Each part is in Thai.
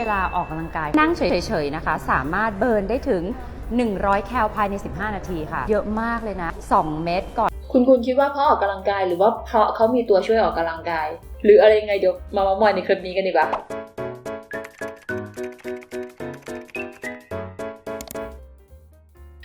วลาออกกำลังกาย นั่งเฉยๆนะคะ สามารถเบิร์นได้ถึง 100 แคลภายใน 15 นาทีค่ะ เยอะมากเลยนะ 2 เม็ดก่อน คุณคุณคิดว่าเพราะออกกำลังกายหรือว่าเพราะเขามีตัวช่วยออกกำลังกาย หรืออะไรยังไงเดี๋ยวมาเมามอยในคลิปนี้กันดีกว่า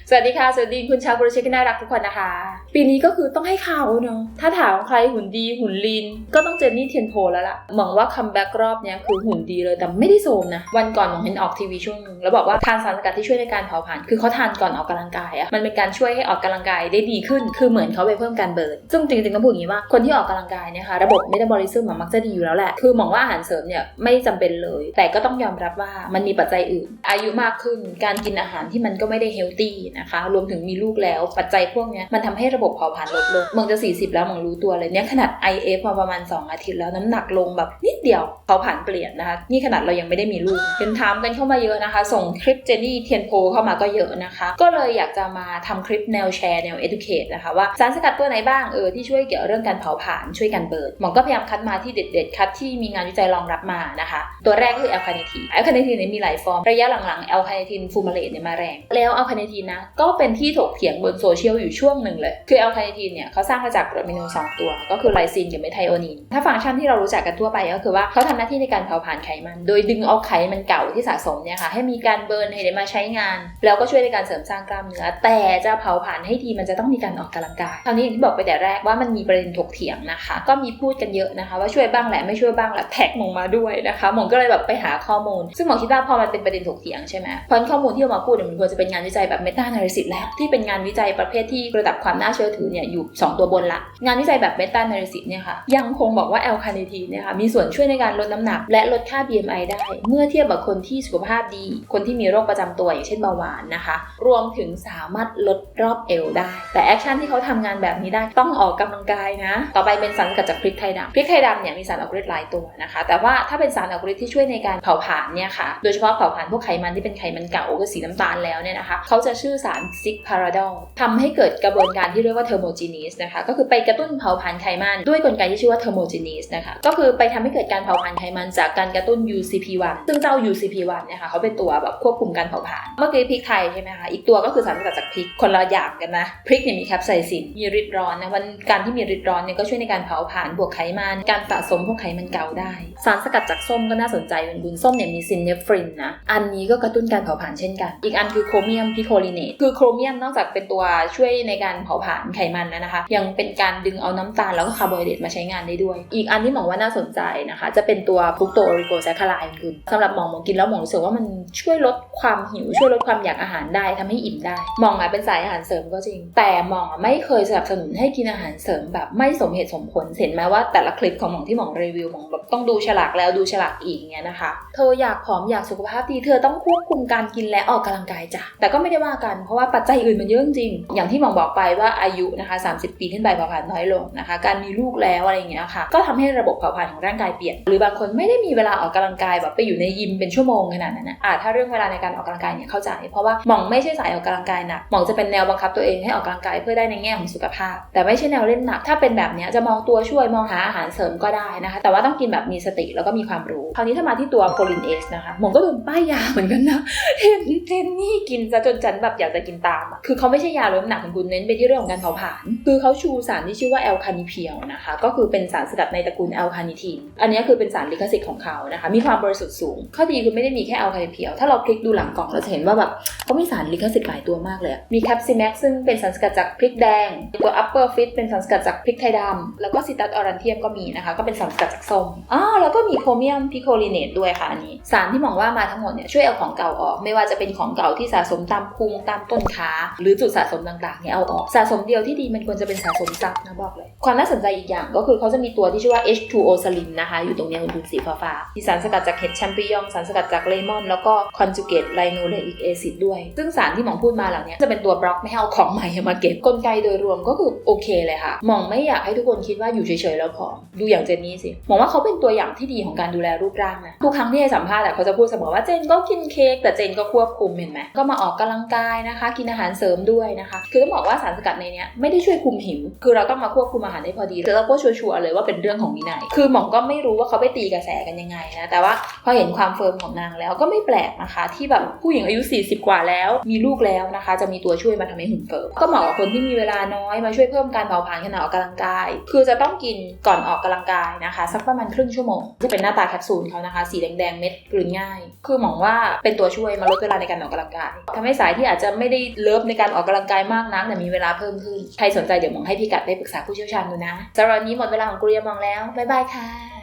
สวัสดีค่ะ สวัสดีคุณชาวโปรเชคที่น่ารักทุกคนนะคะ ปีนี้ก็คือต้องให้เขาเนาะถ้าถามใครหุ่นดีหุ่นลีน ก็ต้องเจนนี่เทียนโพแล้วล่ะหวังว่าคัมแบ็กรอบเนี้ยคือหุ่นดีเลยแต่ไม่ได้โซมนะ วันก่อนหมองเห็นออกทีวีช่วงนึงแล้วบอกว่าทานสารสกัดที่ช่วยในการเผาผลาญคือเขาทานก่อนออกกำลังกายอะมันเป็นการช่วยให้ออกกำลังกายได้ดีขึ้น คือเหมือนเขาไปเพิ่มการเบิร์นซึ่งจริงๆต้องพูดอย่างนี้ว่าคนที่ออกกำลังกายเนี่ยค่ะระบบเมตาบอลิซึมมักจะดีอยู่แล้วแหละคือหมองว่าอาหารเสริมเนี่ยไม่จำเป็นเลย แต่ก็ต้องยอมรับว่ามันมีปัจจัยอื่น อายุมากขึ้นการกินอาหารที่มันก็ไม่ได้เฮลตี้นะคะ รวมถึงมีลูกแล้วปัจจัยพวกนี้มันทำให้ระบบเผาผลาญลดลงมองจะ 40 แล้วมองรู้ตัวเลยเนี่ยขนาด IF มาประมาณ 2 อาทิตย์แล้วน้ำหนักลงแบบนิดเดียวเผาผลาญเปลี่ยนนะคะนี่ขนาดเรายังไม่ได้มีลูกเป็นถามกันเข้ามาเยอะนะคะ ส่งคลิปเจนนี่เทียนโพเข้ามาก็เยอะนะคะ ก็เลยอยากจะมาทำคลิปแนวแชร์แนว educate นะคะว่าสารสกัดตัวไหนบ้างเออที่ช่วยเกี่ยวเรื่องการเผาผลาญช่วยกันเบิร์นหมองก็พยายามคัดมาที่เด็ดๆคัดที่มีงานวิจัยรองรับมานะคะ ตัวแรกก็คือแอลคาเนทีนแอลคาเนทีนเนี่ยมีหลายฟอร์มระยะหลังๆแอลคาเนทีนฟูมาเลตเนี่ยมาแรง แล้วแอลคาเนทีนนะก็เป็นที่ถกเถียงบนโซเชียลอยู่ช่วงหนึ่งเลย คือแอลคาเนทีนเนี่ยเขาสร้างมาจากกรดอะมิโนสองตัว ก็คือไลซินกับเมทไทโอนีน ถ้าฟังก์ชันที่เรารู้จักกันทั่วไปก็คือว่าเขาทำหน้าที่ในการเผาผลาญไขมัน โดยดึงเอาไขมันเก่าที่สะสมเนี่ยค่ะให้มีการเบิร์นให้ได้มาใช้งาน แล้วก็ช่วยในการเสริมสร้างกล้ามเนื้อ แต่จะเผาผลาญให้ทีมันจะต้องมีการออกกำลังกายคราวนี้อย่างที่บอกไปแต่แรกว่ามันมีประเด็นถกเถียงนะคะ ก็มีพูดกันเยอะนะคะ ว่าช่วยบ้างแหละไม่ช่วยบ้างแหละแท็กหมงมาด้วยนะคะหมงก็เลยแบบไปหาข้อมูล ซึ่งหมงคิดว่าพอมันเป็นประเด็นถกเถียงใช่ไหมพราะข้อมูลที่เอามาพูดเนี่ยมันควรจะเป็นงานวิจัยแบบเมตา a า y ซิสแล้วที่เป็นงานวิจัยประเภทที่ระดับความน่าเชื่อถือเนี่ยอยู่ 2 ตัวบนละ งานวิจัยแบบเมตา a า y ซิสเนี่ยค่ะยังคงบอกว่าแอลคาเนทีนเนี่ยค่ะมีส่วนช่วยในการลดน้ำหนัก และลดค่า BMI ได้ เมื่อเทียบกับคนที่สุขภาพดี คนที่มีโรคประจำตัวอย่างเช่นเบาหวานนะคะ รวมถึงสามารถลดรอบเอวได้ แต่แอคชั่นที่เขาทำงานแบบนี้ได้ต้องออกกำลังกายนะ ต่อไปเป็นสารกัดจากพริกไทยดำพริกไทยดำเนี่ยมีสารออกฤทธิ์หลายตัวนะคะ แต่ว่าถ้าเป็นสารออกฤทธิ์ที่ช่วยในการเผาผลาญเนี่ยค่ะโดยเฉพาะเผาผลาญพวกไขมันที่เป็นไขมันเก่าก็สีน้ำตาลแล้วเนี่ยนะคะเขาจะชื่อสารซิกพาราดอลทำให้เกิดกระบวนการที่เรียกว่าเทอร์โมจีนีสนะคะ ก็คือไปกระตุ้นเผาผลาญไขมันด้วยกลไกที่ชื่อว่าเทอร์โมจีนีสนะคะ ก็คือไปทำให้เกิดการเผาผลาญไขมันจากการกระตุ้น UCP1 ซึ่งเจ้า UCP1 เนี่ยค่ะเขาเป็นตัวแบบควบคุมการเผาผลาญ เมื่อกี้พริกไทยใช่ไหมคะ อีกตัวก็คือสารสกัดจากพริก คนละอย่างกันนะ พริกเนี่ยมีแคปไซซิน มีฤทธิ์ร้อนนะ วันการที่มีฤทธิ์ร้อนเนี่ยก็ช่วยในการเผาผลาญบวกไขมัน การสะสมพวกไขมันเก่าได้ สารสกัดจากส้มก็น่าสนใจเป็นบุญส้มเนี่ยมีซินเนฟรินนะ อันนี้ก็กระตุ้นการเผาผลาญเช่นกัน อีกอันคือโคเมียมพิโคลิเนตคือโครเมียมนอกจากเป็นตัวช่วยในการเผาผลาญไขมันแล้วนะคะ ยังเป็นการดึงเอาน้ำตาลแล้วก็คาร์โบไฮเดรตมาใช้งานได้ด้วย อีกอันที่หมองว่าน่าสนใจนะคะ จะเป็นตัวฟรุกโตโอริโกแซคคาไลน์คุณสำหรับหมองหมองกินแล้วหมองรู้สึกว่ามันช่วยลดความหิว ช่วยลดความอยากอาหารได้ทำให้อิ่มได้หมองอะเป็นสายอาหารเสริมก็จริง แต่หมองไม่เคยสนับสนุนให้กินอาหารเสริมแบบไม่สมเหตุสมผลเห็นไหมว่าแต่ละคลิปของหมองที่หมองรีวิวหมองแบบต้องดูฉลากแล้วดูฉลากอีกเงี้ยนะคะ เธออยากผอมอยากสุขภาพดีเธอต้องควบคุมการกินและออกกำลังกายจ้ะแต่ก็ไม่ได้ว่ากันเพราะว่าปัจจัยอื่นมันเยอะจริง อย่างที่หมองบอกไปว่าอายุนะคะ30 ปีขึ้นไปเผาผลาญน้อยลงนะคะ การมีลูกแล้วอะไรอย่างเงี้ยค่ะ ก็ทำให้ระบบเผาผลาญของร่างกายเปลี่ยน หรือบางคนไม่ได้มีเวลาออกกำลังกายแบบไปอยู่ในยิมเป็นชั่วโมงขนาดนั้นนะอ่าถ้าเรื่องเวลาในการออกกำลังกายเนี่ยเข้าใจ เพราะว่าหมองไม่ใช่สายออกกำลังกายหนักหมองจะเป็นแนวบังคับตัวเองให้ออกกำลังกายเพื่อได้ในแง่ของสุขภาพ แต่ไม่ใช่แนวเล่นหนัก ถ้าเป็นแบบเนี้ยจะมองตัวช่วยมองหาอาหารเสริมก็ได้นะคะ แต่ว่าต้องกินแบบมีสติแล้วก็มีความรู้คราวนี้ถ้ามาที่ตัวโคลินเอสนะคะหมองก็โดนป้ายยาเหมือนกันนะเห็นเจนนี่กินซะจนฉันแบบอยากจะกินตามคือเขาไม่ใช่ยาลดน้ำหนักของคุณเน้นไปที่เรื่องของการเผาผลาญคือเขาชูสารที่ชื่อว่าแอลคานิเพียวนะคะ ก็คือเป็นสารสกัดในตระกูลแอลคานิทีนอันนี้คือเป็นสารลิขสิทธิ์ของเขานะคะ มีความบริสุทธิ์สูง ข้อดีคือไม่ได้มีแค่แอลคานิเพียว ถ้าเราคลิกดูหลังกล่องเราจะเห็นว่าแบบเขามีสารลิขสิทธิ์หลายตัวมากเลย มีแคปซิแม็กซึ่งเป็นสารสกัดจากพริกแดง ตัวอัปเปอร์ฟิตเป็นสารสกัดจากพริกไทยดำแล้วก็ซิตัสออรันเทียมก็มีนะคะ ก็เป็นสารสกัดจากส้มอ๋อแล้วก็มีโครเมียมพิโคลิเนตด้วยค่ะอันนี้ สารที่มองว่ามาทั้งหมดเนี่ยช่วยเอาของเก่าออก ไม่ว่าจะเป็นของเก่าที่สะสมตามพุงตามต้นขาหรือจุดสะสมต่างๆเนี่ยเอาออกสะสมเดียวที่ดีมันควรจะเป็นสะสมซับนะบอกเลย ความน่าสนใจอีกอย่างก็คือเขาจะมีตัวที่ชื่อว่า H2O Slim นะคะอยู่ตรงนี้คุณดูสีฟ้าๆมีสารสกัดจากเห็ดแชมปิญองสารสกัดจากเลมอน แล้วก็ conjugate linoleic acid ด้วย ซึ่งสารที่หมองพูดมาเหล่านี้จะเป็นตัวบล็อกไม่ให้เอาของใหม่มาเก็บกลไกโดยรวมก็คือโอเคเลยค่ะหมองไม่อยากให้ทุกคนคิดว่าอยู่เฉยๆแล้วผอมดูอย่างเจนนี่สิหมองว่าเขาเป็นตัวอย่างที่ดีของการดูแลรูปร่างนะทุกครั้งที่ให้สัมภาษณ์เขาจะพูดเสมอว่าเจนก็กินเค้กแต่เจนก็ควบคุมเห็นไหมก็มาออกกำลังกายนะคะ กินอาหารเสริมด้วยนะคะ คือต้องบอกว่าสารสกัดในนี้ไม่ได้ช่วยคุมหิว คือเราต้องมาควบคุมอาหารให้พอดีแล้วเราก็ชัวร์ๆเลยว่าเป็นเรื่องของวินัย คือหมอก็ไม่รู้ว่าเขาไปตีกระแสกันยังไงนะ แต่ว่าพอเห็นความเฟิร์มของนางแล้วก็ไม่แปลกนะคะ ที่แบบผู้หญิงอายุ 40 กว่าแล้ว มีลูกแล้วนะคะ จะมีตัวช่วยมาทำให้หุ่นเฟิร์ม ก็เหมาะกับคนที่มีเวลาน้อยมาช่วยเพิ่มการเผาผลาญขณะออกกำลังกาย คือจะต้องกินก่อนออกกำลังกายนะคะ สักประมาณครึ่งชั่วโมง จะเป็นหน้าตาแคปซูลเขานะคะ สีแดงๆ เม็ดกลืนง่าย คือหมองว่าเป็นตัวช่วยมาลดเวลาในการออกกำลังกายทำให้สายที่อาจจะไม่ได้เลิฟในการออกกำลังกายมากนักแต่มีเวลาเพิ่มขึ้น ใครสนใจเดี๋ยวมองให้พี่กัดไปปรึกษาผู้เชี่ยวชาญดูนะสำหรับวันนี้หมดเวลาของกุเรียมองแล้วบ๊ายบายค่ะ